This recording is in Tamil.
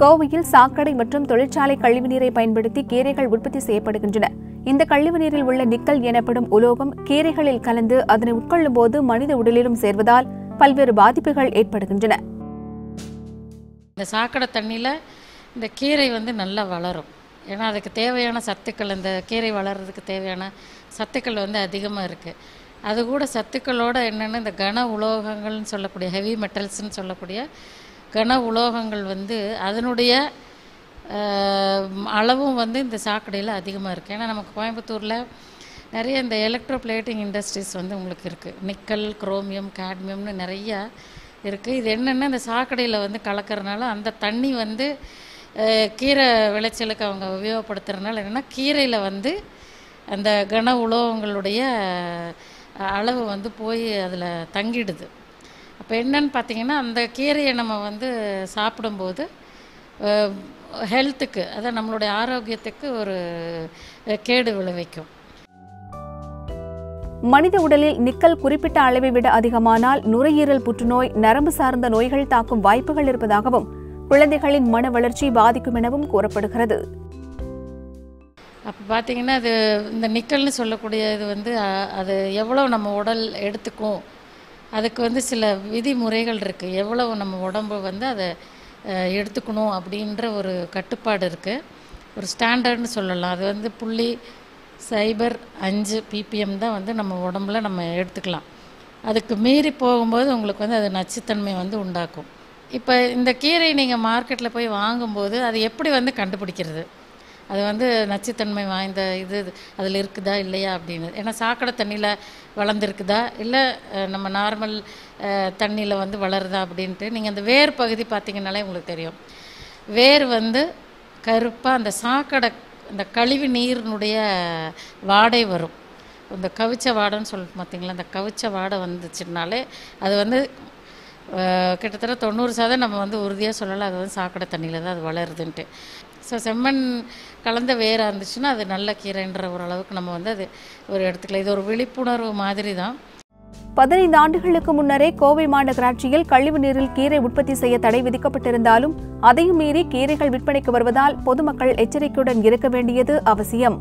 கோவையில் சாக்கடை மற்றும் தொழிற்சாலை கழிவுநீரை பயன்படுத்தி கீரைகள் உற்பத்தி செய்யப்படுகின்றன. இந்த கழிவுநீரில் உள்ள நிக்கல் எனப்படும் உலோகம் கீரைகளில் கலந்து அதனை உட்கொள்ளும் போது மனித உடலிலும் சேர்வதால் பல்வேறு பாதிப்புகள் ஏற்படுகின்றன. இந்த சாக்கடை தண்ணியில் இந்த கீரை வந்து நல்லா வளரும். ஏன்னா அதுக்கு தேவையான சத்துக்கள் இந்த கீரை வளர்கிறதுக்கு தேவையான சத்துக்கள் வந்து அதிகமாக இருக்குது அது கூட சத்துக்களோட என்னென்னா இந்த கன உலோகங்கள்னு சொல்லக்கூடிய ஹெவி மெட்டல்ஸ்னு சொல்லக்கூடிய கன உலோகங்கள் வந்து அதனுடைய அளவும் வந்து இந்த சாக்கடையில் அதிகமாக இருக்குது ஏன்னா நமக்கு கோயம்புத்தூரில் நிறைய இந்த எலக்ட்ரோ பிளேட்டிங் இண்டஸ்ட்ரீஸ் வந்து உங்களுக்கு இருக்குது நிக்கல் குரோமியம் கேட்மியம்னு நிறையா இருக்குது இது என்னென்னா இந்த சாக்கடையில் வந்து கலக்கிறதுனால அந்த தண்ணி வந்து கீரை விளைச்சலுக்கு அவங்க உபயோகப்படுத்துறதுனால என்னென்னா கீரையில் வந்து அந்த கன உலோகங்களுடைய அளவு வந்து போய் அதில் தங்கிடுது. அப்போ என்னன்னு பார்த்தீங்கன்னா அந்த கீரையை நம்ம வந்து சாப்பிடும்போது ஹெல்த்துக்கு அதான் நம்மளுடைய ஆரோக்கியத்துக்கு ஒரு கேடு விளைவிக்கும். மனித உடலில் நிக்கல் குறிப்பிட்ட அளவை விட அதிகமானால் நுரையீரல் புற்றுநோய் நரம்பு சார்ந்த நோய்கள் தாக்கும் வாய்ப்புகள் இருப்பதாகவும் குழந்தைகளின் மன வளர்ச்சி பாதிக்கும் எனவும் கூறப்படுகிறது. அப்போ பார்த்தீங்கன்னா அது இந்த நிக்கல்னு சொல்லக்கூடிய இது வந்து அது எவ்வளோ நம்ம உடல் எடுத்துக்கும் அதுக்கு வந்து சில விதிமுறைகள் இருக்குது எவ்வளோ நம்ம உடம்பு வந்து அதை எடுத்துக்கணும் அப்படின்ற ஒரு கட்டுப்பாடு இருக்குது ஒரு ஸ்டாண்டர்ட்னு சொல்லலாம். அது வந்து புள்ளி சைபர் அஞ்சு பிபிஎம் தான் வந்து நம்ம உடம்புல நம்ம எடுத்துக்கலாம். அதுக்கு மீறி போகும்போது உங்களுக்கு வந்து அது நச்சுத்தன்மை வந்து உண்டாக்கும். இப்போ இந்த கீரை நீங்கள் மார்க்கெட்டில் போய் வாங்கும்போது அது எப்படி வந்து கண்டுபிடிக்கிறது? அது வந்து நச்சுத்தன்மை வாய்ந்த இது அதில் இருக்குதா இல்லையா அப்படின்னு. ஏன்னா சாக்கடை தண்ணியில் வளர்ந்துருக்குதா? இல்லை நம்ம நார்மல் தண்ணியில் வந்து வளருதா அப்படின்ட்டு? நீங்கள் அந்த வேர் பகுதி பார்த்தீங்கன்னாலே உங்களுக்கு தெரியும். வேர் வந்து கருப்பாக அந்த சாக்கடை அந்த கழிவு நீரினுடைய வாடை வரும். இந்த கவிச்ச வாடைன்னு சொல்லிட்டு பார்த்தீங்களா அந்த கவிச்ச வாடை வந்துச்சுனாலே அது வந்து கிட்டத்தட்ட தொண்ணூறு சதம் நம்ம வந்து உறுதியாக சொல்லலாம் அது வந்து சாக்கடை தண்ணியில் தான் அது வளருதுன்ட்டு. ஸோ செம்மண் கலந்த வேராக இருந்துச்சுன்னா அது நல்ல கீரைன்ற ஒரு அளவுக்கு நம்ம வந்து அது ஒரு இடத்துல இது ஒரு விழிப்புணர்வு மாதிரி தான் பதினைந்து ஆண்டுகளுக்கு முன்னரே கோவை மாநகராட்சியில் கழிவு நீரில் கீரை உற்பத்தி செய்ய தடை விதிக்கப்பட்டிருந்தாலும் அதையும் மீறி கீரைகள் விற்பனைக்கு வருவதால் பொதுமக்கள் எச்சரிக்கையுடன் இருக்க வேண்டியது அவசியம்.